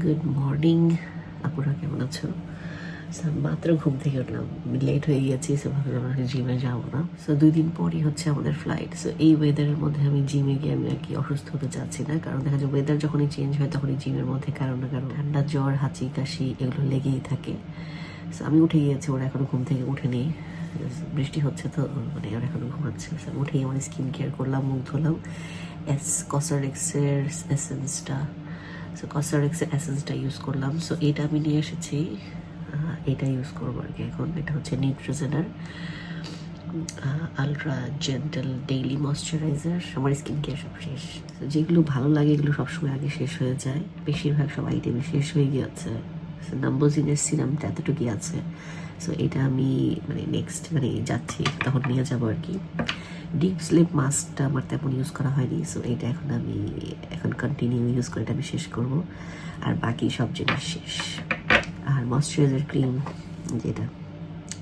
Good morning আপুরা, কেমন আছো? মাত্র ঘুম থেকে উঠলাম। লেট হয়ে গিয়েছি সো ভাবলাম আমি জিমে যাব না। সো দুই দিন পরই হচ্ছে আমাদের ফ্লাইট সো এই ওয়েদারের মধ্যে আমি জিমে গিয়ে আমি আর কি অসুস্থ হতে চাচ্ছি না। কারণ দেখা যায় ওয়েদার যখনই চেঞ্জ হয়, তখনই জিমের মধ্যে কারণ না কারণ ঠান্ডা জ্বর, হাঁচি, কাশি এগুলো লেগেই থাকে। সো আমি উঠে গিয়েছি, ওরা এখনও ঘুম থেকে উঠেনি বৃষ্টি হচ্ছে তো মানে ওরা এখনও ঘুমাচ্ছে। আমি উঠেই আমার স্কিন কেয়ার করলাম, মুখ ধুলাম। এস কসারেক্সের এসেন্সটা সো কসারেক্সের এসেন্সটা ইউজ করলাম। সো এটা আমি নিয়ে এসেছি। এটা ইউজ করব আর কি এখন। এটা হচ্ছে নিউট্রিজেনার আলট্রা জেন্টাল ডেইলি ময়শ্চারাইজার আমার স্কিন কেয়ার সব শেষ। যেগুলো ভালো লাগে, এগুলো সবসময় আগে শেষ হয়ে যায়। বেশিরভাগ সব আইটেমই শেষ হয়ে গিয়েছে। নাম্বোজিনের সিরামটা এতটুকুই আছে। সো এটা আমি মানে নেক্সট মানে যাচ্ছি, তখন নিয়ে যাব আর কি। ডিপ স্লিপ মাস্কটা আমার তেমন ইউজ করা হয়নি সো এটা এখন আমি, এখন কন্টিনিউ ইউজ করে এটা আমি শেষ করব। আর বাকি সব জিনিস শেষ, আর ময়শ্চারাইজার ক্রিম যেটা,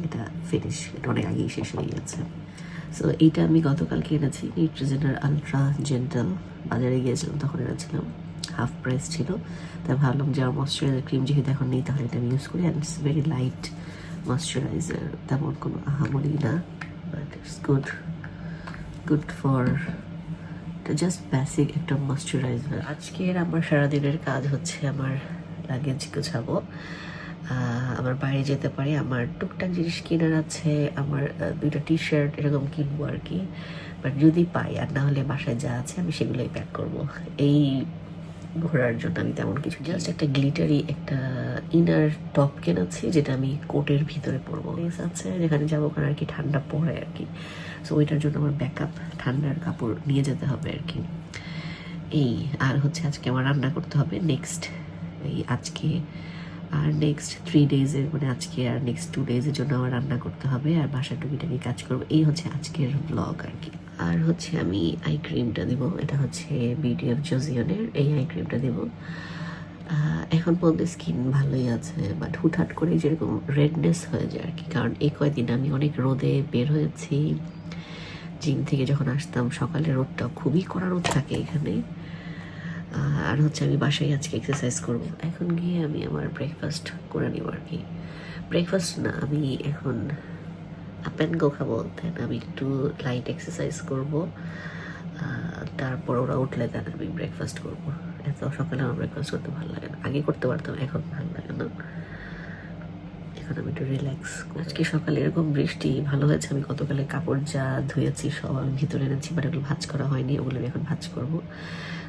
এটা ফিনিশ এটা অনেক আগেই শেষ হয়ে গেছে। সো এইটা আমি গতকালকে এনেছি নিউট্রিজেনার আলট্রা জেন্টাল বাজারে গিয়েছিলাম, তখন এনেছিলাম। হাফ প্রাইস ছিল। তাই ভাবলাম যে আমার ময়শ্চারাইজার ক্রিম যেহেতু এখন নেই, তাহলে এটা আমি ইউজ করি। And it's very light moisturiser তেমন কোনো আহামরি না but it's good good for just basic একটা ময়শ্চারাইজার আজকের আমার সারাদিনের কাজ হচ্ছে আমার লাগেজ গোছাবো। আমার বাইরে যেতে পারি, আমার টুকটাক জিনিস কেনার আছে, আমার দুইটা টি শার্ট এরকম কিনবো আর কি। বাট যদি পাই, আর না হলে বাসায় যা আছে আমি সেগুলোই প্যাক করব। এই ঘোরার জন্য আমি তেমন কিছু জাস্ট একটা গ্লিটারি একটা ইনার টপ কেনাচ্ছি যেটা আমি কোটের ভিতরে পরবো। Place আছে, যেখানে যাব ওখানে আর কি ঠান্ডা পড়ে আর কি। সো ওইটার জন্য আমার ব্যাকআপ ঠান্ডার কাপড় নিয়ে যেতে হবে আর কি। এই, আর হচ্ছে আজকে আমার রান্না করতে হবে নেক্সট এই আজকে। আর নেক্সট থ্রি ডেজের মানে আজকে আর নেক্সট টু ডেজের জন্য আমার রান্না করতে হবে। আর বাসা টুকিটাকি কাজ করব। এই হচ্ছে আজকের ব্লগ আর কি। আর হচ্ছে আমি আই ক্রিমটা দিব। এটা হচ্ছে বিউটি অফ জোজিয়নের এই আই ক্রিমটা দিব। এখন পর্যন্ত স্কিন ভালোই আছে বাট হুটহাট করে যেরকম রেডনেস হয়ে যায় আর কি। কারণ এই কয়েকদিন আমি অনেক রোদে বের হয়েছি। জিম থেকে যখন আসতাম, সকালে রোদটা খুবই কড়া রোদ থাকে এখানে। আর হচ্ছে আমি বাসায় আজকে এক্সারসাইজ করব। এখন গিয়ে আমি আমার ব্রেকফাস্ট করে নিব আর কি। ব্রেকফাস্ট না, আমি এখন আপ অ্যান্ড গো খাব আমি একটু লাইট এক্সারসাইজ করব তারপর ওরা উঠলে দেন আমি ব্রেকফাস্ট করব। এত সকালে আমার ব্রেকফাস্ট করতে ভালো লাগে না। আগে করতে পারতাম, এখন ভালো লাগে না। এখন আমি একটু রিল্যাক্স আজকে সকালে এরকম বৃষ্টি, ভালো হয়েছে। আমি গতকালে কাপড় যা ধুয়েছি, সব আমি ভিতরে এনেছি বাট ওগুলো ভাজ করা হয়নি, ওগুলো আমি এখন ভাজ করব।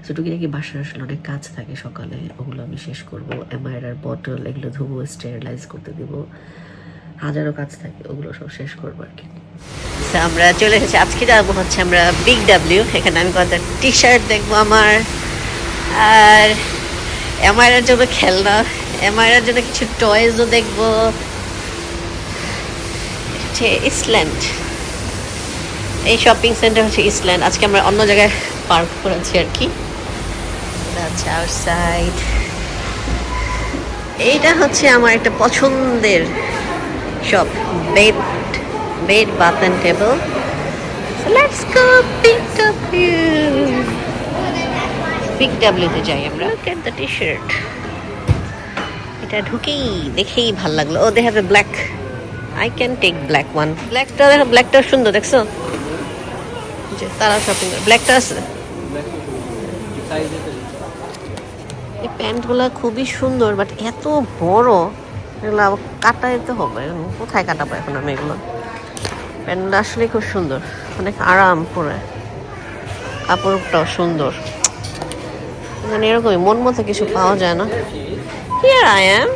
সো নাকি বাসার আসলে অনেক কাজ থাকে সকালে, ওগুলো আমি শেষ করব। এমআইআর বটল এগুলো ধুবো স্টেরিলাইজ করতে দিব। হাজারো কাজ থাকে, ওগুলো সব শেষ করব আর কি। আমরা চলে এসেছি। আজকে যাব হচ্ছে আমরা বিগ ডাব্লিউ এখানে আমি কত টি শার্ট দেখব আমার। আর এমআইআর জন্য খেলনা এমআইআর জন্য কিছু টয়েজও দেখব। হচ্ছে ইসল্যান্ড এই শপিং সেন্টার হচ্ছে ইসল্যান্ড আজকে আমরা অন্য জায়গায় পার্ক করেছি আর কি। হচ্ছে আউটসাইড এইটা হচ্ছে আমার একটা পছন্দের shop bed bed bath and table let's go pick W pick ডাব্লিউতে যাই আমরা। এট দ্য টি শার্ট এটা ঢুকেই দেখেই ভালো লাগল। ও they have a black I can take black one ব্ল্যাকটা দেখো ব্ল্যাকটা সুন্দর, দেখছ? যে তারা শপিং ব্ল্যাকটা আছে? এই প্যান্টগুলো খুবই সুন্দর বাট এত বড়। এগুলো আবার কাটাইতে হবে। কোথায় কাটাবো এখন আমি এগুলো? প্যান্টগুলো আসলে খুব সুন্দর। অনেক আরাম করে কাপড়টাও সুন্দর। মানে এরকমই মন মতো কিছু পাওয়া যায় না। Here I am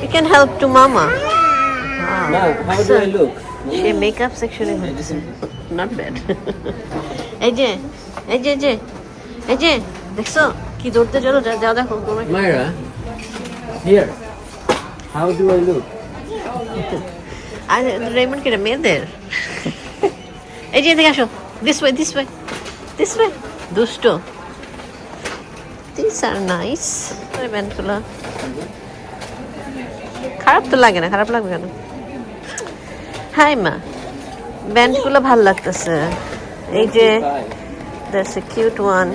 you can help to মামা? সে মেকআপ সেকশনে হয়েছে নট ব্যাড এই যে এই যে যে এই যে দেখছ? কি ধরতে চলো যা দেখো তোমার Myra, here. How do I look? আর রেমন কেটে মেয়েদের? এই যে এদিকে আসো। This way this way this way দুষ্ট। দিস আর নাইস ব্যান্ডগুলো। খারাপ তো লাগে না খারাপ লাগবে কেন? হাই মা। ব্যান্ডগুলো ভালো লাগতেছে। এই যে that's a cute one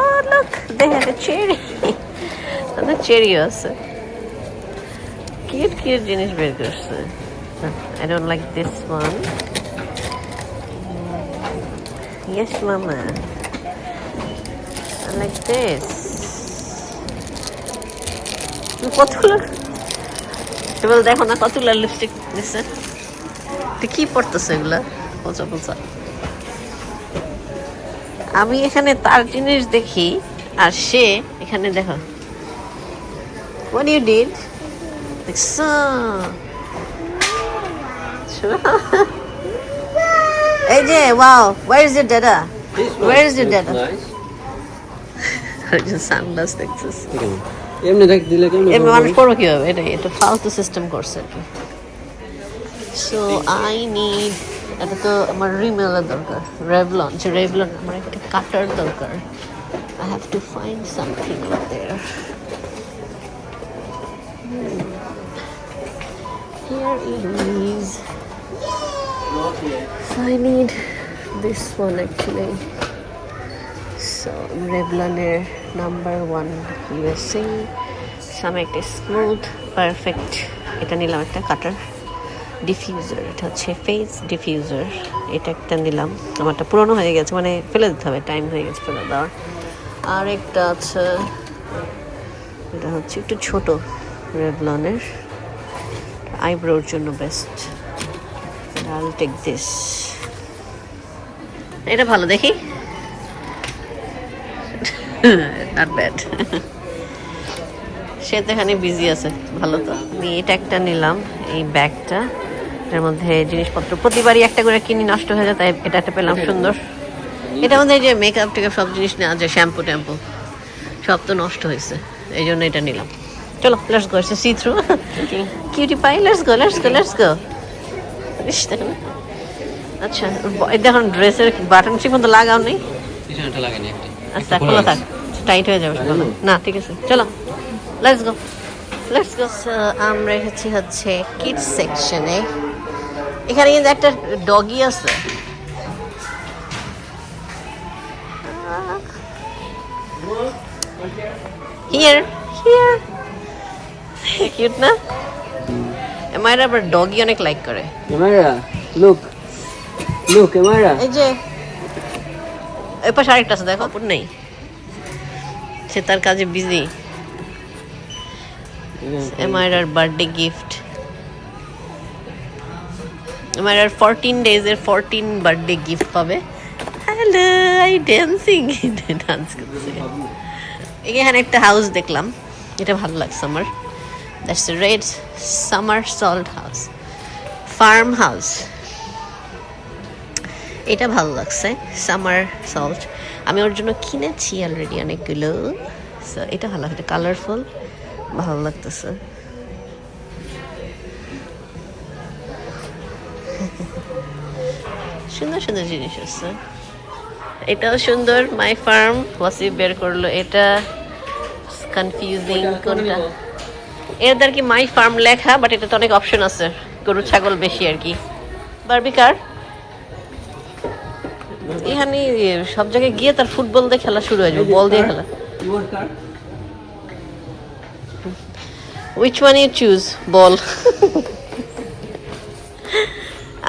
Oh, look, they have a cherry. তাদের চেরিও আছে। কিউট কিউট জিনিস বের করছে। I don't like this one yes মামা আই লাইক দিস কতগুলো? এবার দেখো না, কতগুলো লিপস্টিক দিচ্ছে তো কি পড়তেছে এগুলা? পচা পচা আমি এখানে তার জিনিস দেখি, আর সে এখানে দেখো। What you did? দেখছ এই যে wow where is your data This Where is one your looks data? Nice. Sunglass দেখছিস এমনি দেখ দিলে কেমন এমনি মানুষ পড়ো কীভাবে এটাই এটা ফালতু সিস্টেম করছে আর কি। সো আই নিড এটা তো আমার রিমেলের দরকার রেভলন যে রেভলন আমার একটা কাটার দরকার। I have to find something there Here it is. So, I need this one, actually. So Revloner number one USA. আমি একটা স্মুথ পারফেক্ট এটা নিলাম একটা কাটার ডিফিউজার এটা হচ্ছে ফেস ডিফিউজার এটা একটা নিলাম আমারটা পুরনো হয়ে গেছে মানে ফেলে দিতে হবে টাইম হয়ে গেছে ফেলে দেওয়ার আর একটা আছে, এটা হচ্ছে একটু ছোট রেভলনের আইব্রোর জন্য বেস্ট আই টেক দিস এটা ভালো, দেখি? নট ব্যাড সে তো এখানে বিজি আছে, ভালো তো। আমি এটা একটা নিলাম, এই ব্যাগটা। এটার মধ্যে জিনিসপত্র, প্রতিবারই একটা করে কিনি, নষ্ট হয়ে যায়, তাই এটা একটা পেলাম, সুন্দর। মধ্যে এই যে মেকআপ টেকআপ সব জিনিস নেওয়া যায় শ্যাম্পু ট্যাম্পু সব তো নষ্ট হয়েছে, এই জন্য এটা নিলাম। চলো let's go see through cutie pie let's go let's go let's go ইস দেখুন আচ্ছা দেখুন ড্রেসের বাটন ঠিক মতো লাগাও নেই আচ্ছা খোলা থাক। টাইট হয়ে যাবে না? ঠিক আছে চলো। লেটস গো লেটস গো আমরা এসেছি হচ্ছে কিডস সেকশনে এখানে কিন্তু একটা ডগি আছে। হিয়ার হিয়ার কিউট না? এমায়ের আবার ডগি অনেক লাইক করে? ক্যামেরা লুক লুক ক্যামেরা এই যে। এই পাশে আরেকটা আছে দেখো। অপর নেই। সে তার কাজে busy M I R birthday gift M I R fourteen ডেজের fourteen birthday gift পাবে? হ্যালো আই ড্যান্সিং ডান্স করছে। এখানে একটা হাউস দেখলাম। এটা ভালো লাগছে আমার। That's red summer salt house farm house এটা ভালো লাগছে সামার সল্ট আমি ওর জন্য কিনেছি অলরেডি অনেকগুলো সো এটা ভালো লাগছে কালারফুল ভালো লাগতেছে। সুন্দর সুন্দর জিনিস আছে। এটাও সুন্দর মাই ফার্ম ওয়াসি বের করল এটা কনফিউজিং কোনটা? এর আর কি মাই ফার্ম লেখা বাট এটা তো অনেক অপশন আছে। গরু, ছাগল বেশি আর কি। বারবিকার এখানে সব জায়গায় গিয়ে তার ফুটবল দিয়ে খেলা শুরু হয়ে যাবে বল দিয়ে খেলা। Which one you choose ball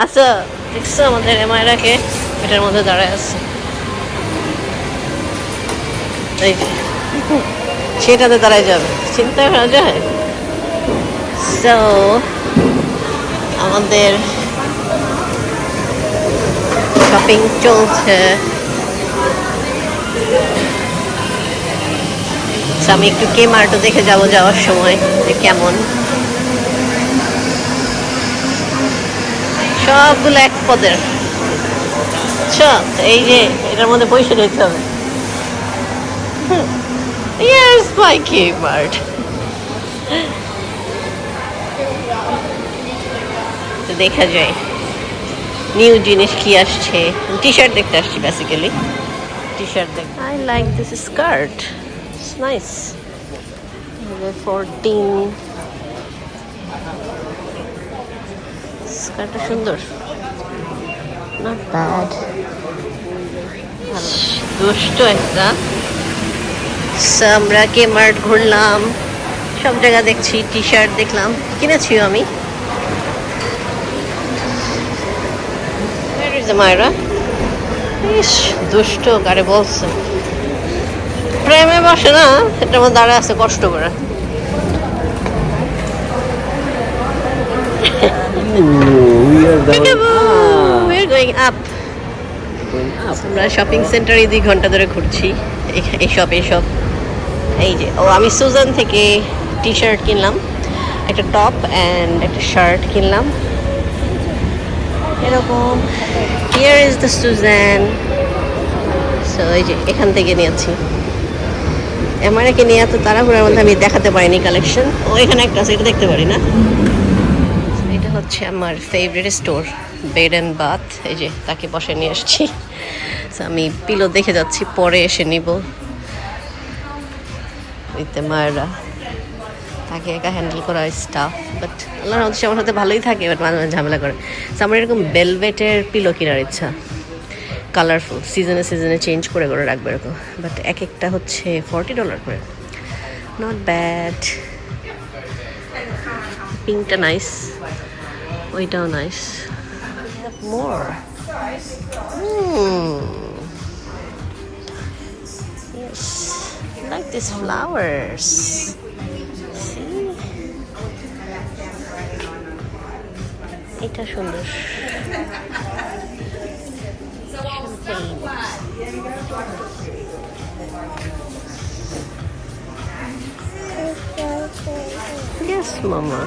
আচ্ছা দেখছ আমাদের এমআইরাকে এটার মধ্যে দাঁড়ায় আছে। সেটাতে দাঁড়ায় যাবে। চিন্তা করা যায়? সো আমাদের শপিং চলছে। আমি একটু কে মার্টও দেখে যাব যাওয়ার সময়, যে কেমন। সবগুলো এক পদের। এই যে, এটার মধ্যে পয়সা দিতে হবে। মাই কে দেখা যায়। নিউ জিনিস কি আসছে? টি শার্ট দেখতে আসছি বেসিক্যালি টি শার্ট দেখ I like this skirt nice fourteen স্কার্টটা সুন্দর। দুষ্ট একটা। আমরা কে মার্ট ঘুরলাম সব জায়গা দেখছি টি শার্ট দেখলাম। কিনেছিও আমি? The Myra? ইস দুষ্ট কারে বলছে। প্রেমে বসে না এটার মধ্যে দাঁড়া আছে কষ্ট করে. আমরা শপিং সেন্টারে দুই ঘণ্টা ধরে ঘুরছি এইসব এইসব এই যে ও আমি সুজান থেকে টি শার্ট কিনলাম একটা টপ অ্যান্ড একটা শার্ট কিনলাম। এরকম। Here is the Suzanne so এই যে, এখান থেকে নিয়েছি। এমআরএকে নিয়ে এত তাড়াহুড়ার মধ্যে আমি দেখাতে পারিনি কালেকশন ও, এখানে একটা আছে, এটা দেখতে পারি না। এটা হচ্ছে আমার favourite store bed and bath এই যে, তাকে বসে নিয়ে আসছি। আমি পিলো দেখে যাচ্ছি, পরে এসে নিব। উইথ মায়েরা তাকে একা হ্যান্ডেল করা স্টাফ বাট আল্লাহর হচ্ছে আমার সাথে ভালোই থাকে বাট মাঝে মাঝে ঝামেলা করে। So, আমার এরকম বেলভেটের পিলো কেনার ইচ্ছা। কালারফুল সিজনে সিজনে চেঞ্জ করে করে রাখবে এরকম। বাট এক একটা হচ্ছে ফর্টি ডলার করে। নট ব্যাড পিঙ্কটা নাইস ওইটাও nice more I like these flowers. এটা সুন্দর Yes, Mama.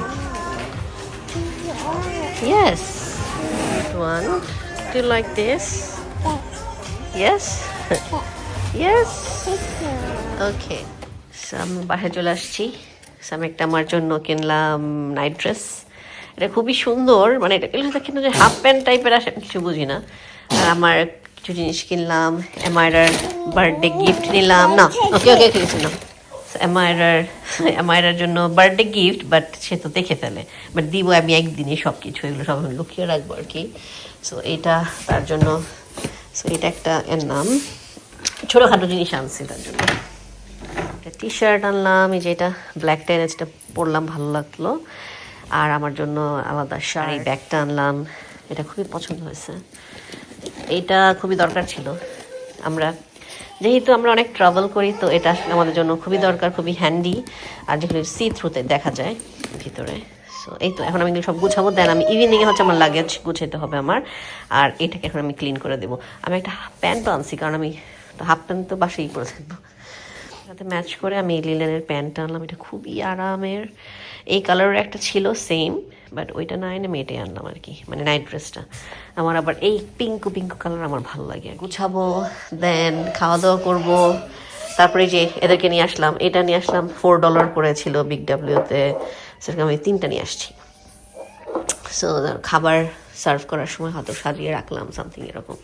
Yes. One. Do you like this? Yes? yes? ওকে আমি বাসায় চলে আসছি So, আমি একটা আমার জন্য কিনলাম নাইট ড্রেস এটা খুবই সুন্দর মানে এটা কিনলে কিন্তু যে হাফ প্যান্ট টাইপের আসে কিছু বুঝি না। আর আমার কিছু জিনিস কিনলাম এমআইরার বার্থডে গিফট নিলাম না ওকে ওকে কিছু না এমআইরার এমআইরার জন্য বার্থডে গিফট বাট সে তো দেখে ফেলে। বাট দিব আমি একদিনে সব কিছু এগুলো সব আমি লুকিয়ে রাখব আর কি। সো এটা তার জন্য সো এটা একটা এর নাম। ছোটোখাটো জিনিস আনছি তার জন্য। একটা টি শার্ট আনলাম এই যে এটা ব্ল্যাক টেনেজটা পরলাম ভালো লাগল। আর আমার জন্য আলাদা শাড়ি ব্যাগটা আনলাম। এটা খুবই পছন্দ হয়েছে। এটা খুবই দরকার ছিল। আমরা যেহেতু আমরা অনেক ট্রাভেল করি তো এটা আসলে আমাদের জন্য খুবই দরকার খুবই হ্যান্ডি আর যেগুলো সি থ্রুতে দেখা যায় ভিতরে। সো এই তো এখন আমি সব গুছাবো। দেন আমি ইভিনিংয়ে হচ্ছে আমার লাগেজ গুছাতে হবে আমার। আর এটাকে এখন আমি ক্লিন করে দেবো। আমি একটা প্যান্টও আনছি কারণ আমি তো হাফ প্যান্ট তো বাসেই পরে থাকব। সাথে ম্যাচ করে আমি লিলেনের প্যান্টটা আনলাম। এটা খুবই আরামের। এই কালারের একটা ছিল সেম বাট ওইটা না এনে মেয়েটে আনলাম আর কি মানে নাইট ড্রেসটা আমার আবার এই পিঙ্কু পিঙ্কু কালার আমার ভালো লাগে। গুছাবো দেন খাওয়া দাওয়া করব। তারপরে যে এদেরকে নিয়ে আসলাম, এটা নিয়ে আসলাম ফোর ডলার করেছিল বিগ ডাব্লিউতে সেরকম আমি তিনটা নিয়ে আসছি। সো খাবার সার্ভ করার সময় হয়তো সাজিয়ে রাখলাম সামথিং এরকম।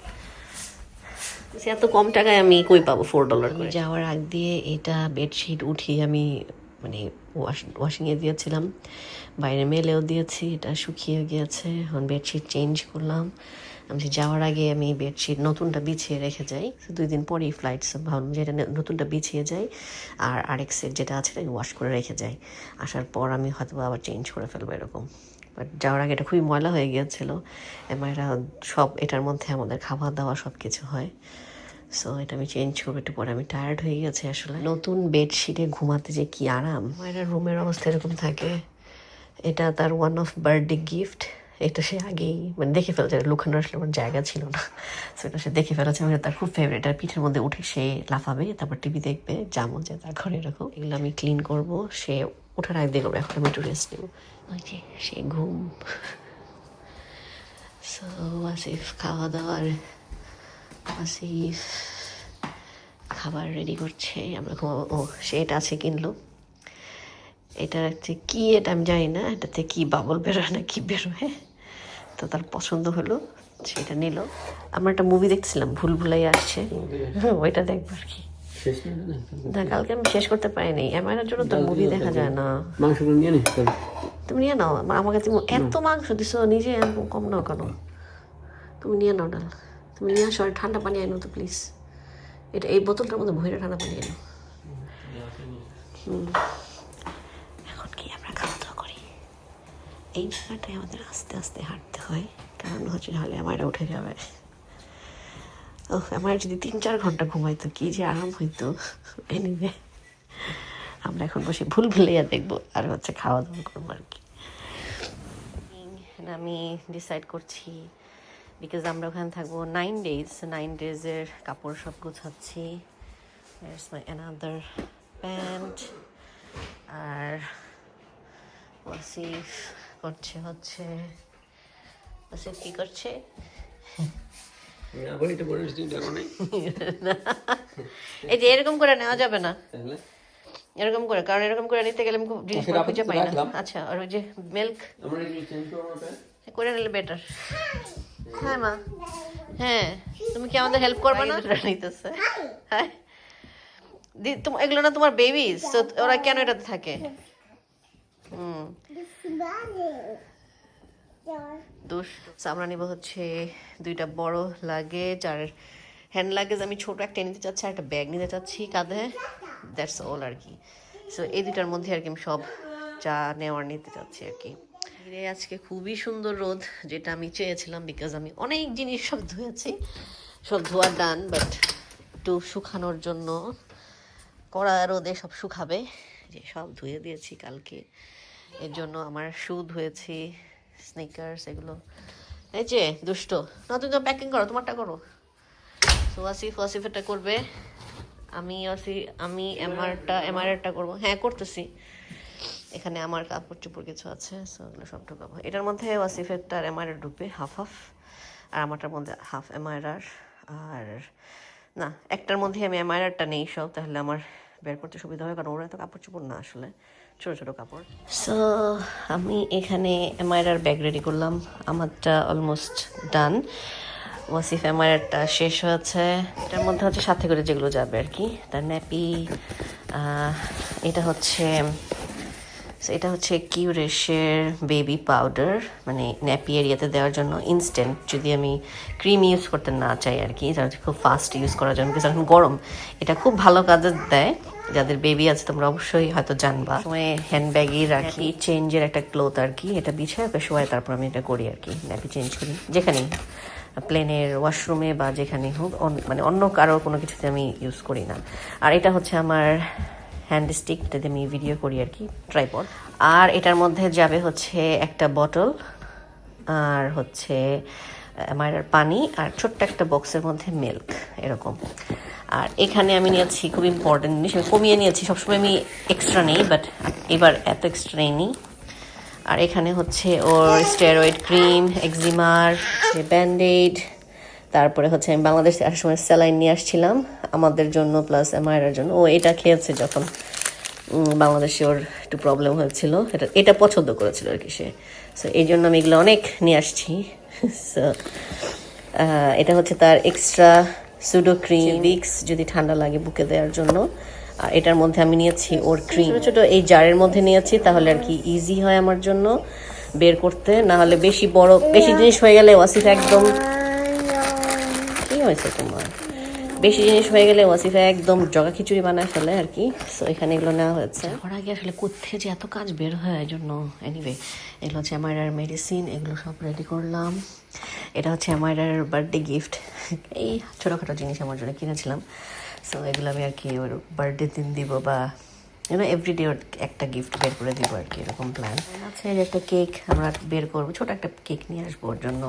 এত কম টাকায় আমি কই পাবো ফোর ডলার যাওয়ার আগ দিয়ে এটা বেডশিট উঠিয়ে আমি মানে ওয়াশ ওয়াশিংয়ে দিয়েছিলাম। বাইরে মেলেও দিয়েছি, এটা শুকিয়ে গিয়েছে। এখন বেডশিট চেঞ্জ করলাম। আমি যাওয়ার আগে আমি বেডশিট নতুনটা বিছিয়ে রেখে যাই। দুই দিন পরেই ফ্লাইটস ভাবলাম যে এটা নতুনটা বিছিয়ে যাই। আর আরেক সেট যেটা আছে এটা ওয়াশ করে রেখে যাই। আসার পর আমি হয়তো আবার চেঞ্জ করে ফেলব এরকম। বাট যাওয়ার আগে এটা খুবই ময়লা হয়ে গিয়েছিল। এমআইরা সব এটার মধ্যে আমাদের খাওয়া দাওয়া সব কিছু হয়। সো এটা আমি চেঞ্জ করব, একটু পরে আমি টায়ার্ড হয়ে গেছি আসলে। নতুন বেডশিটে ঘুমাতে যে কি আরাম। মায়ের রুমের অবস্থা এরকম থাকে। এটা তার ওয়ান অফ বার্থডে গিফট এটা সে আগেই মানে দেখে ফেলছে লুকানো আসলে আমার জায়গা ছিল না। সো এটা সে দেখে ফেলেছে মানে তার খুব ফেভারিট আর পিঠের মধ্যে উঠে সে লাফাবে, তারপর টিভি দেখবে জামো যে তার ঘরে এরকম। এগুলো আমি ক্লিন করব, সে ওঠার আগে দেখবে, এখন আমি একটু রেস্ট নেব। ওই যে সে ঘুম। সো আসিফ খাওয়া দাওয়ার আসিফ খাবার রেডি করছে আমরা ঘুমাবো। ও সে এটা আছে কিনলো। এটা হচ্ছে কি এটা আমি জানি না এটাতে কি বাবল বেরোয় না কি বেরোয়। তো তার পছন্দ হলো সেটা নিল। আমরা একটা মুভি দেখছিলাম ভুল ভুলাই আসছে। হ্যাঁ, ওইটা দেখব আর কি। না কালকে আমি শেষ করতে পারিনি। এমআইয়ের জন্য তো মুভি দেখা যায় না। মাংসগুলো নিয়ে নে তুমি নিয়ে নাও। আমা- আমাকে তুমি এত মাংস দিছো নিজে এত কম নাও কেন? তুমি নিয়ে নাও ডাল। তুমি নিয়ে আসো আর ঠান্ডা পানি আনো তো প্লিজ এটা এই বোতলটার মধ্যে ভরে ঠান্ডা পানি আনো এখন কি আমরা খাওয়া দাওয়া করি? এই জায়গাটায় আমাদের আস্তে আস্তে হাঁটতে হয়, কারণ হচ্ছে নাহলে আমার উঠে যাবে। ও আমার যদি তিন চার ঘণ্টা ঘুমাইতো কি যে আরাম হইতো। এনিওয়ে আমরা এখন বসে ভুল ভুলেইয়া দেখব আর হচ্ছে খাওয়া দাওয়া করব আর কি। আমি ডিসাইড করছি বিকজ আমরা ওখানে থাকব নাইন ডেজ নাইন ডেজের কাপড় সব গোছাচ্ছি। There's my another প্যান্ট আর ওয়াসিফ করছে হচ্ছে ওয়াসিফ কী করছে? এই যে এরকম করে নেওয়া যাবে না। এরকম করে কারণ এরকম করে নিতে গেলে আমি খুব খুঁজে পাই না। আচ্ছা আর ওই যে মিল্ক? করে নিলে বেটার হ্যাঁ মা। হ্যাঁ তুমি কি আমাদের হেল্প করবে না? নিতেছে হ্যাঁ এগুলো না তোমার বেবিস তো ওরা কেন এটাতে থাকে? হুম। দোষ আমরা নিব হচ্ছে দুইটা বড় লাগেজ আর হ্যান্ড লাগেজ আমি ছোট একটা নিতে চাচ্ছি আর একটা ব্যাগ নিতে চাচ্ছি কাঁধে। দ্যাটস অল আর কি। সো এই দুইটার মধ্যে আর কি আমি সব যা নেওয়ার নিতে চাচ্ছি আর কি। বাইরে আজকে খুবই সুন্দর রোদ, যেটা আমি চেয়েছিলাম বিকজ আমি অনেক জিনিস সব ধুয়েছি। সব ধোয়া ডান বাট একটু শুকানোর জন্য কড়া রোদে সব শুকাবে। যে সব ধুয়ে দিয়েছি কালকে। এর জন্য আমার শু ধুয়েছি স্নিকার্স এগুলো। এই যে, দুষ্ট, না, তুমি প্যাকিং করো, তোমারটা করো। তো ওয়াসিফ ওয়াসিফেরটা করবে। আমি ওয়াসি আমি এমআরটা এমআরটা করব। হ্যাঁ করতেছি। এখানে আমার কাপড় চোপড় কিছু আছে সো সব ঢুকাবো। এটার মধ্যে ওয়াসিফেরটা আর এমআরআর ঢুকবে হাফ হাফ আর আমারটার মধ্যে হাফ এমআরআর আর না, একটার মধ্যে আমি এমআরআরটা নেই সব, তাহলে আমার বের করতে সুবিধা হয় কারণ ওরা তো কাপড় চোপড় না আসলে, ছোটো ছোটো কাপড়। সো আমি এখানে এমআরআর ব্যাগ রেডি করলাম, আমারটা অলমোস্ট ডান ওয়াসিফ এমআরআরটা শেষ হয়েছে, এটার মধ্যে হচ্ছে সাথে করে যেগুলো যাবে আর কি, তার ন্যাপি এটা হচ্ছে এটা হচ্ছে কিউরেশের বেবি পাউডার মানে ন্যাপি এরিয়াতে দেওয়ার জন্য ইনস্ট্যান্ট যদি আমি ক্রিম ইউজ করতে না চাই আর কি তাহলে খুব ফাস্ট ইউজ করার জন্য বিকজ এখন গরম। এটা খুব ভালো কাজে দেয়, যাদের বেবি আছে, তোমরা অবশ্যই হয়তো জানবা। সময় হ্যান্ড ব্যাগই রাখি চেঞ্জের একটা ক্লোথ আর কি এটা বিছায় ওকে শোয়ায়, তারপর আমি এটা করি আর কি ন্যাপি চেঞ্জ করি। যেখানেই প্লেনের ওয়াশরুমে বা যেখানে হোক মানে অন্য কারোর কোনো কিছুতে আমি ইউজ করি না। আর এটা হচ্ছে আমার হ্যান্ড স্টিক এটাতে আমি ভিডিও করি আর কি ট্রাইপড আর এটার মধ্যে যাবে হচ্ছে একটা বটল আর হচ্ছে মায়ের পানি, আর ছোট্ট একটা বক্সের মধ্যে মিল্ক এরকম। আর এখানে আমি নিয়েছি খুব ইম্পর্টেন্ট জিনিস, আমি কমিয়ে নিয়েছি, সবসময় আমি এক্সট্রা নেই বাট এবার এত এক্সট্রা নেইনি। আর এখানে হচ্ছে ওর স্টেরয়েড ক্রিম এক্সিমার ব্যান্ডেড তারপরে হচ্ছে আমি বাংলাদেশ আসার সময় স্যালাইন নিয়ে আসছিলাম আমাদের জন্য প্লাস এমআইআর জন্য। ও এটা খেয়েছে যখন বাংলাদেশে ওর একটু প্রবলেম হয়েছিল। এটা এটা পছন্দ করেছিল আর কি সে। সো এই জন্য আমি এগুলো অনেক নিয়ে আসছি। সো এটা হচ্ছে তার এক্সট্রা সুডো ক্রিম ভিক্স যদি ঠান্ডা লাগে বুকে দেওয়ার জন্য। আর এটার মধ্যে আমি নিয়েছি ওর ক্রিম ছোটো ছোটো। এই জারের মধ্যে নিয়েছি তাহলে আর কি ইজি হয় আমার জন্য। বের করতে না হলে বেশি বড় বেশি জিনিস হয়ে গেলে ওয়াসিফ একদম হয়েছে তোমার। বেশি জিনিস হয়ে গেলে ওয়াসিফা একদম জগা খিচুড়ি বানায় ফেলে আর কি। সো এখানে এগুলো নেওয়া হয়েছে। ওর আগে আসলে কোথেকে যে এত কাজ বের হয় এই জন্য এনিওয়ে এগুলো হচ্ছে এমআইআর মেডিসিন এগুলো সব রেডি করলাম। এটা হচ্ছে এমআইআর বার্থডে গিফট এই ছোটোখাটো জিনিস আমার জন্য কিনেছিলাম। সো এগুলো আমি আর কি ওর বার্থডে দিন দিব বা ইউনো এভরিডে একটা গিফট বের করে দিব আর কি এরকম প্ল্যান আছে যে একটা কেক আমরা বের করব ছোট একটা কেক নিয়ে আসব ওর জন্য।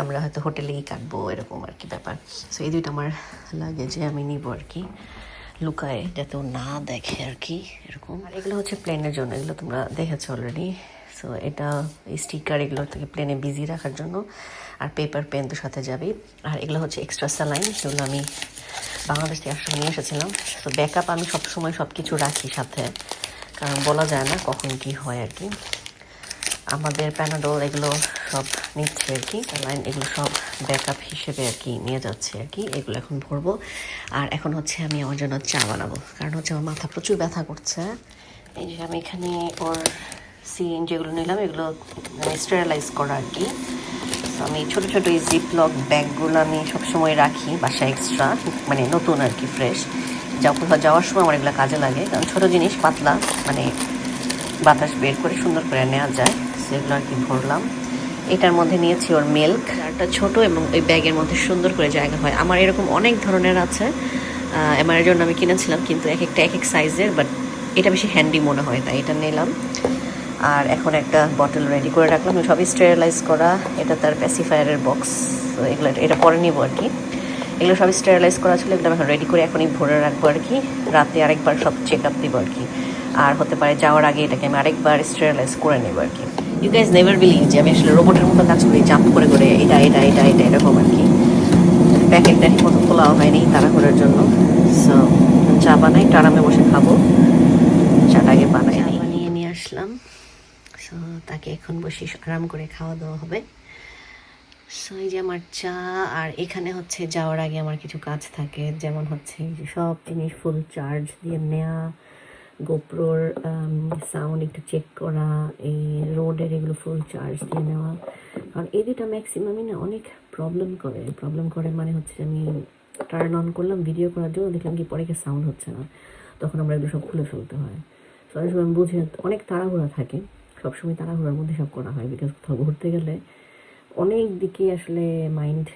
আমরা হয়তো হোটেলেই কাটবো এরকম আর কি ব্যাপার। সো এই দুইটা আমার লাগে যে আমি নিব আর কি। লুকায় যাতে ও না দেখে আর কি এরকম। আর এগুলো হচ্ছে প্লেনের জন্য এগুলো তোমরা দেখেছ অলরেডি সো এটা স্টিকার এগুলো থেকে প্লেনে বিজি রাখার জন্য। আর পেপার পেন তো সাথে যাবেই। আর এগুলো হচ্ছে এক্সট্রা স্যালাইন যেগুলো আমি বাংলাদেশ থেকে একসময় নিয়ে এসেছিলাম। তো ব্যাকআপ আমি সবসময় সব কিছু রাখি সাথে। কারণ বলা যায় না কখন কি হয় আর কি। আমাদের প্যানাডোল এগুলো সব নিচ্ছে আর কি। লাইন এগুলো সব ব্যাকআপ হিসেবে আর কি নিয়ে যাচ্ছে আর কি। এগুলো এখন ভরবো। আর এখন হচ্ছে আমি আমার জন্য চা বানাবো। কারণ হচ্ছে আমার মাথা প্রচুর ব্যথা করছে। এই যে আমি এখানে ওর সিন যেগুলো নিলাম, এগুলো স্টেরালাইজ করা আর কি। আমি ছোটো ছোটো এই জিপ লক ব্যাগগুলো আমি সবসময় রাখি বাসায় এক্সট্রা মানে নতুন আর কি ফ্রেশ যা কোথাও যাওয়ার সময় আমার এগুলো কাজে লাগে, কারণ ছোটো জিনিস পাতলা মানে বাতাস বের করে সুন্দর করে নেওয়া যায়। সেগুলো আর কি ভরলাম। এটার মধ্যে নিয়েছি ওর মিল্ক জারটা ছোট এবং ওই ব্যাগের মধ্যে সুন্দর করে জায়গা হয়। আমার এরকম অনেক ধরনের আছে এমআর জন্য আমি কিনেছিলাম, কিন্তু এক একটা, এক এক সাইজের বাট এটা বেশি হ্যান্ডি মনে হয়, তাই এটা নিলাম। আর এখন একটা বটল রেডি করে রাখলাম। সবই স্টেরিলাইজ করা। এটা তার প্যাসিফায়ারের বক্স এগুলো এটা পরে নিবো আর কি। এগুলো সবই স্টেরিলাইজ করা ছিল। এগুলো এখন রেডি করে এখনই ভরে রাখব আর কি। রাতে আরেকবার সব চেক আপ দিব আর কি। আর হতে পারে যাওয়ার আগে এটাকে আমি আরেকবার স্টেরিলাইজ করে নেব আর কি। ইউ গাইজ নেভার বিলিভ যে আমি আসলে রোবটের মতো কাজ করি জাম্প করে করে এটা এটা এটা এটা এরকম আর কি। প্যাকেটটা ঠিক মতো খোলাও হয়নি তারা তাড়াহুড়োর জন্য। সো চা বানাই একটু আরামে বসে খাব। চাটা আগে বানাই বানিয়ে নিয়ে আসলাম। সো তাকে এখন বসে আরাম করে খাওয়া দাওয়া হবে। সো এই যে আমার চা আর এখানে হচ্ছে যাওয়ার আগে আমার কিছু কাজ থাকে, যেমন হচ্ছে সব জিনিস ফুল চার্জ দিয়ে নেওয়া গোপ্রোর সাউন্ড একটু চেক করা, এই রোডের এগুলো ফুল চার্জ দিয়ে নেওয়া। কারণ এই দুটা ম্যাক্সিমামই না অনেক প্রবলেম করে। প্রবলেম করে মানে হচ্ছে আমি টার্ন অন করলাম ভিডিও করার জন্য দেখলাম কি পরে সাউন্ড হচ্ছে না। তখন আমরা এগুলো সব খুলে ফেলতে হয়। সময় আমি বুঝি অনেক তাড়াহুড়া থাকে। সবসময় তাড়াহুড়ার মধ্যে সব করা হয় বিকজ কোথাও ঘুরতে গেলে অনেক দিকে আসলে মাইন্ড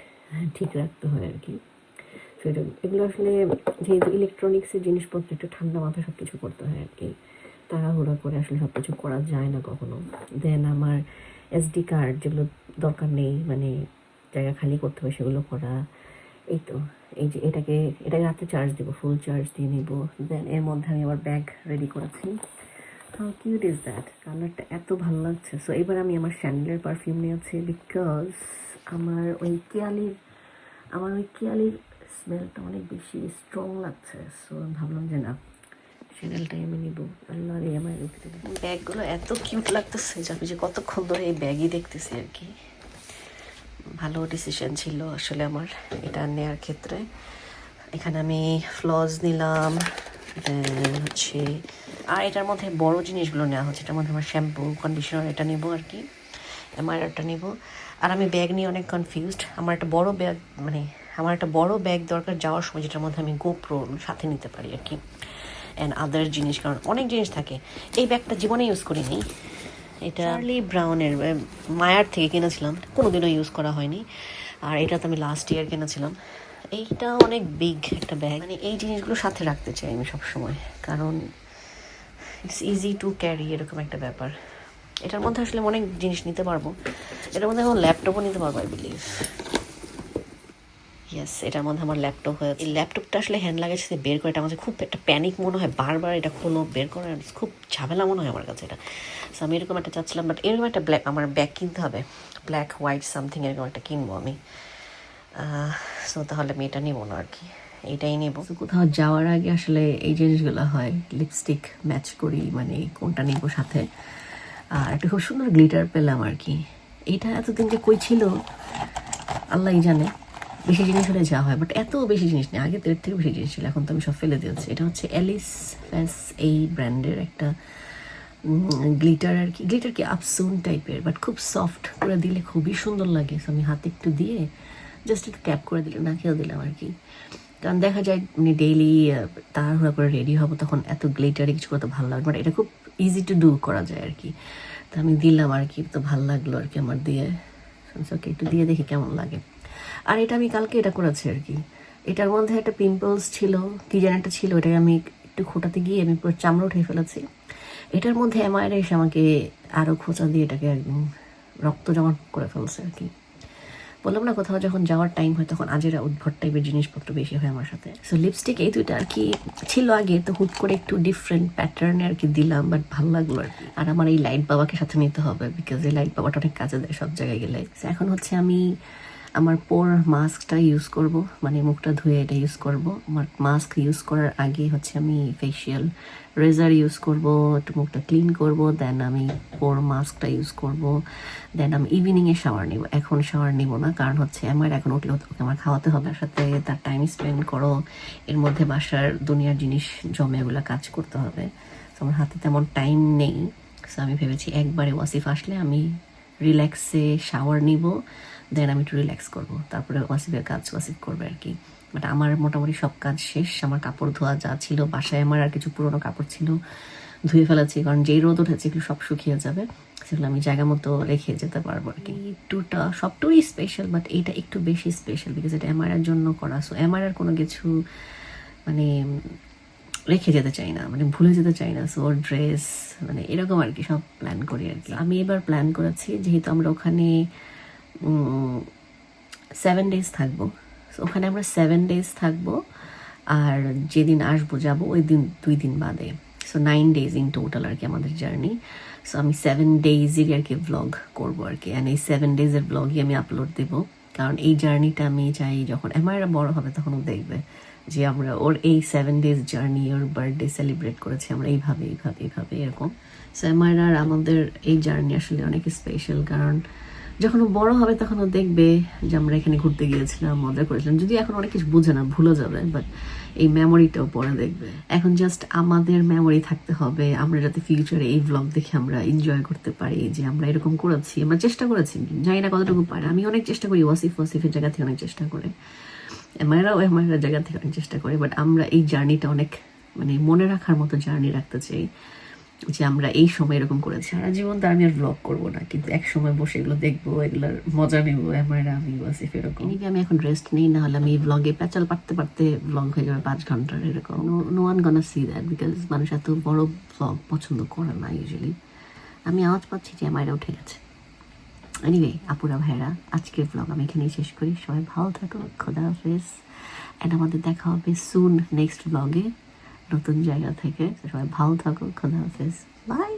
ঠিক রাখতে হয় আর কি। এগুলো আসলে যেহেতু ইলেকট্রনিক্সের জিনিসপত্র, একটু ঠান্ডা মাথায় সব কিছু করতে হয় আর কি। তাড়াহুড়া করে আসলে সব কিছু করা যায় না কখনো। দেন আমার এসডি কার্ড যেগুলো দরকার নেই মানে জায়গা খালি করতে হবে সেগুলো করা, এই তো। এই যে এটাকে এটাকে রাতে চার্জ দেবো ফুল চার্জ দিয়ে নিব। দেন এর মধ্যে আমি আবার ব্যাগ রেডি করেছি। হাউ কিউট ইজ দ্যাট কালারটা এত ভালো লাগছে। সো এবার আমি আমার স্যান্ডেলের পারফিউম নিয়েছি বিকজ আমার ওই কেয়ালির আমার ওই কেয়ালির স্মেলটা অনেক বেশি স্ট্রং লাগছে। সো ভাবলাম যে না স্যান্ডেলটাই আমি নিব। আল্লাহ আমার ব্যাগগুলো এত কিউট লাগতেছে যে আমি যে কতক্ষণ ধরে এই ব্যাগই দেখতেছি আর কি। ভালো ডিসিশন ছিল আসলে আমার এটা নেওয়ার ক্ষেত্রে। এখানে আমি ফ্লজ নিলাম then হচ্ছে, আর এটার মধ্যে বড় জিনিসগুলো নেওয়া হচ্ছে। এটার মধ্যে আমার শ্যাম্পু কন্ডিশনার এটা নেব আর কি এমআইআরটা নেব। আর আমি ব্যাগ নিয়ে অনেক কনফিউজড আমার একটা বড় ব্যাগ মানে আমার একটা বড় ব্যাগ দরকার যাওয়ার সময়, যেটার মধ্যে আমি গোপ্রো সাথে নিতে পারি আর কি অ্যান্ড আদার জিনিস, কারণ অনেক জিনিস থাকে। এই ব্যাগটা জীবনে ইউজ করিনি। এটা চার্লি ব্রাউনের মায়ার থেকে কিনেছিলাম। কোনোদিনও ইউজ করা হয়নি। আর এটা তো আমি লাস্ট ইয়ার কিনেছিলাম। এইটা অনেক বিগ একটা ব্যাগ মানে এই জিনিসগুলো সাথে রাখতে চাই আমি সবসময়। কারণ ইটস ইজি টু ক্যারি এরকম একটা ব্যাপার। এটার মধ্যে আসলে অনেক জিনিস নিতে পারব। এটার মধ্যে এখন ল্যাপটপও নিতে পারব আই বিলিভ ইয়েস এটার মধ্যে আমার ল্যাপটপ হয়ে এই ল্যাপটপটা আসলে হ্যান্ড লাগাচ্ছে যে বের করে এটা আমাদের খুব একটা প্যানিক মনে হয়। বারবার এটা খোলো, বের করা খুব ঝামেলা মনে হয় আমার কাছে এটা। সো আমি এরকম একটা চাচ্ছিলাম বাট এরকম একটা ব্ল্যাক আমার ব্যাগ কিনতে হবে। ব্ল্যাক হোয়াইট সামথিং এরকম একটা কিনবো আমি। সো তাহলে আমি এটা নেব না আর কি এটাই নেব কোথাও যাওয়ার আগে আসলে এই জিনিসগুলো হয় লিপস্টিক ম্যাচ করি মানে কোনটা নেব সাথে। আর একটা খুব সুন্দর গ্লিটার পেলাম আর কি এটা এতদিন যে কই ছিল, আল্লাহই জানে। বেশি জিনিস হলে যা হয় বাট এত বেশি জিনিস নেই। আগে তো এর থেকে বেশি জিনিস ছিল, এখন তো আমি সব ফেলে দিয়েছি। এটা হচ্ছে অ্যালিস ফ্যাস এই ব্র্যান্ডের একটা গ্লিটার আর কি গ্লিটার কি আপসুন টাইপের বাট খুব সফট করে দিলে খুবই সুন্দর লাগে। আমি হাতে একটু দিয়ে জাস্ট একটু ট্যাপ করে দিলে না নাকেও দিলাম আর কি। কারণ দেখা যায় মানে ডেইলি তাড়াহুড়া করে রেডি হব, তখন এত গ্লিটারে কিছু করতে ভালো লাগবে বাট এটা খুব ইজি টু ডু করা যায় আর কি। তো আমি দিলাম আর কি, তো ভালো লাগল আর কি আমার দিয়ে। ওকে একটু দিয়ে দেখি কেমন লাগে। আর এটা আমি কালকে এটা করেছি আর কি। এটার মধ্যে একটা পিম্পলস ছিল, কি যেন একটা ছিল এটাকে আমি একটু খোটাতে গিয়ে আমি পুরো চামড়া উঠে ফেলেছি। এটার মধ্যে এমআইআর এসে আমাকে আরও খোঁচা দিয়ে এটাকে একদম রক্ত জমা করে ফেলছে আর কি। বললাম না কোথাও যখন যাওয়ার টাইম হয় তখন আজেরা উদ্ভট টাইপের জিনিসপত্র বেশি হয় আমার সাথে। সো লিপস্টিক এই দুইটা আর কি ছিল আগে, তো হুট করে একটু ডিফারেন্ট প্যাটার্নে আর কি দিলাম বাট ভালো লাগল আর আর আমার এই লাইট বাবাকে সাথে নিতে হবে বিকজ এই লাইট বাবাটা অনেক কাজে দেয় সব জায়গায় গেলে। এখন হচ্ছে আমি আমার পোর মাস্কটা ইউজ করব মানে মুখটা ধুয়ে এটা ইউজ করব। আমার মাস্ক ইউজ করার আগে হচ্ছে আমি ফেসিয়াল রেজার ইউজ করব, একটু মুখটা ক্লিন করব দেন আমি পোর মাস্কটা ইউজ করব দেন আমি ইভিনিংয়ে শাওয়ার নিব। এখন শাওয়ার নিব না, কারণ হচ্ছে আমার এখন উঠলে ওকে আমার খাওয়াতে হবে সাথে তার টাইম স্পেন্ড করো, এর মধ্যে বাসার দুনিয়ার জিনিস জমে ওগুলো কাজ করতে হবে। তো আমার হাতে তেমন টাইম নেই। সো আমি ভেবেছি একবারে ওয়াসিফ আসলে আমি রিল্যাক্সে শাওয়ার নিব। দেন আমি একটু রিল্যাক্স করব। তারপরে ওয়াসিফের কাজ ওয়াসিফ করবে আর কি। বাট আমার মোটামুটি সব কাজ শেষ। আমার কাপড় ধোয়া যা ছিল, বাসায় আমার আর কিছু পুরনো কাপড় ছিল, ধুয়ে ফেলেছি। কারণ যেই রোদ উঠেছে এগুলো সব শুকিয়ে যাবে। সেগুলো আমি জায়গা মতো রেখে যেতে পারব আর কি। এই ট্যুরটা সব ট্যুরই স্পেশাল বাট এটা একটু বেশি স্পেশাল বিকজ এটা এমআরআর জন্য করা। সো এমআরআর কোনো কিছু মানে রেখে যেতে চাই না। মানে ভুলে যেতে চাই না। সো ওর ড্রেস মানে এরকম আর কি সব প্ল্যান করি আর কি। আমি এবার প্ল্যান করেছি, যেহেতু আমরা ওখানে সেভেন ডেজ থাকব। ওখানে আমরা সেভেন ডেজ থাকব, আর যেদিন আসব যাব ওই দিন, দুই দিন বাদে। So nine days in total আর কি আমাদের জার্নি সো আমি সেভেন ডেজেরই আর কি ব্লগ করব আর কি। অ্যান্ড এই সেভেন ডেজের ব্লগই আমি আপলোড দেবো। কারণ এই জার্নিটা আমি চাই যখন এমআইরা বড় হবে তখন ও দেখবে যে আমরা ওর এই সেভেন ডেজ জার্নি ওর বার্থডে সেলিব্রেট করেছি আমরা এইভাবে এইভাবে এইভাবে, এরকম। সো এমআইরা আর আমাদের এই জার্নি আসলে অনেক স্পেশাল কারণ যখন ও বড় হবে তখন ও দেখবে যে আমরা এখানে ঘুরতে গিয়েছিলাম, মজা করেছিলাম। যদি এখন অনেক কিছু বুঝে না ভুলে যাবে বাট এই মেমোরিটাও পরে দেখবে। এখন জাস্ট আমাদের মেমোরি থাকতে হবে, আমরা যাতে ফিউচারে এই ব্লগ দেখে আমরা এনজয় করতে পারি, যে আমরা এরকম করেছি, আমরা চেষ্টা করেছি। জানি না কতটুকু পারে। আমি অনেক চেষ্টা করি ওয়াসিফ, ওয়াসিফের জায়গা থেকে অনেক চেষ্টা করে। এমারাও এমারার জায়গা থেকে অনেক চেষ্টা করে বাট আমরা এই জার্নিটা অনেক মানে মনে রাখার মতো জার্নি রাখতে চাই। যে আমরা এই সময় এরকম করেছি। সারা জীবন তো আমি আর ব্লগ করব না কিন্তু এক সময় বসে এগুলো দেখব এগুলোর মজা নেব আমার আমি ওয়াসিফ এরকম। এনিকে আমি এখন রেস্ট নেই না হলে আমি এই ব্লগে প্যাচাল পারতে পারতে ব্লগ হয়ে যাবে পাঁচ ঘণ্টার এরকম। No one gonna see that because মানুষ এত বড় ব্লগ পছন্দ করে না ইউজুয়ালি আমি আওয়াজ পাচ্ছি যে আমারও উঠে গেছে। এনিওয়ে আপুরা ভাইরা আজকের ব্লগ আমি এখানেই শেষ করি। সবাই ভালো থাকো খোদা হাফেজ। অ্যান্ড আমাদের দেখা হবে সুন নেক্সট ব্লগে নতুন জায়গা থেকে সবাই ভালো থাকো খোদা হাফেজ। বাই